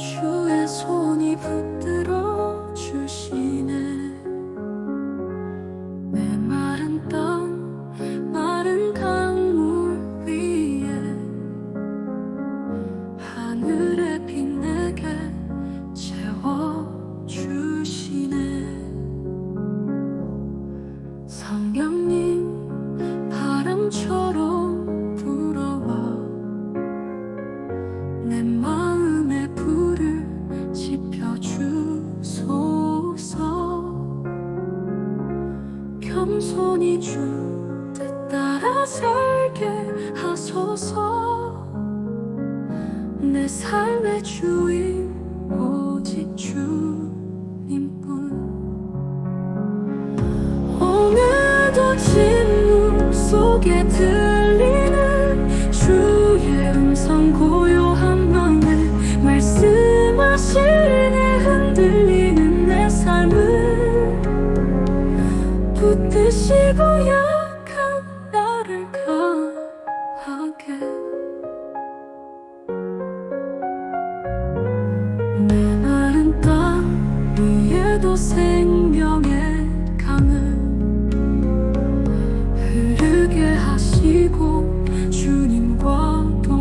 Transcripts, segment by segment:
주의 손이 붙 겸손히 주뜻 따라 살게 하소서. 내 삶의 주인 오직 주님뿐. 오늘도 침묵 속에 들리 붙드시고 약한 나를 강하게. 메마른 땅 위에도 생명의 강을 흐르게 하시고 주님과 동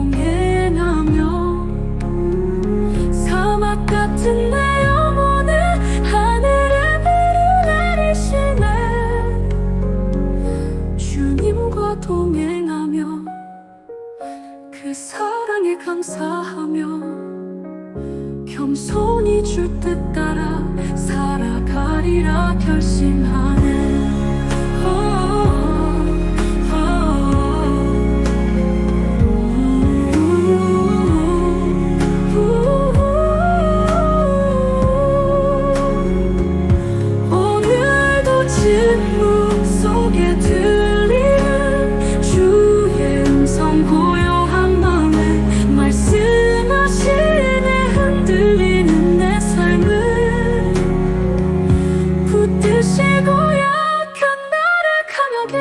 그 사랑에 감사하며 겸손히 주뜻 따라 살아가리라 결심하 붙드시고 약한 나를 강하게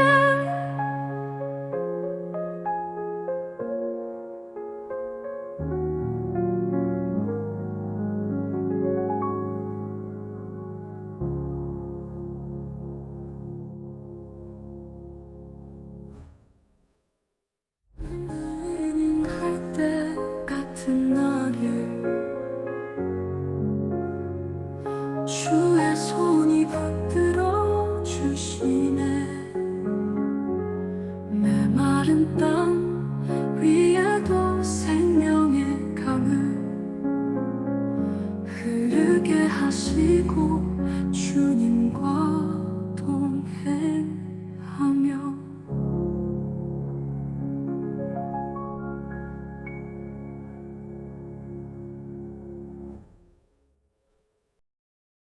주의 손이 붙들 마른 땅 위에도 생명의 강을 흐르게 하시고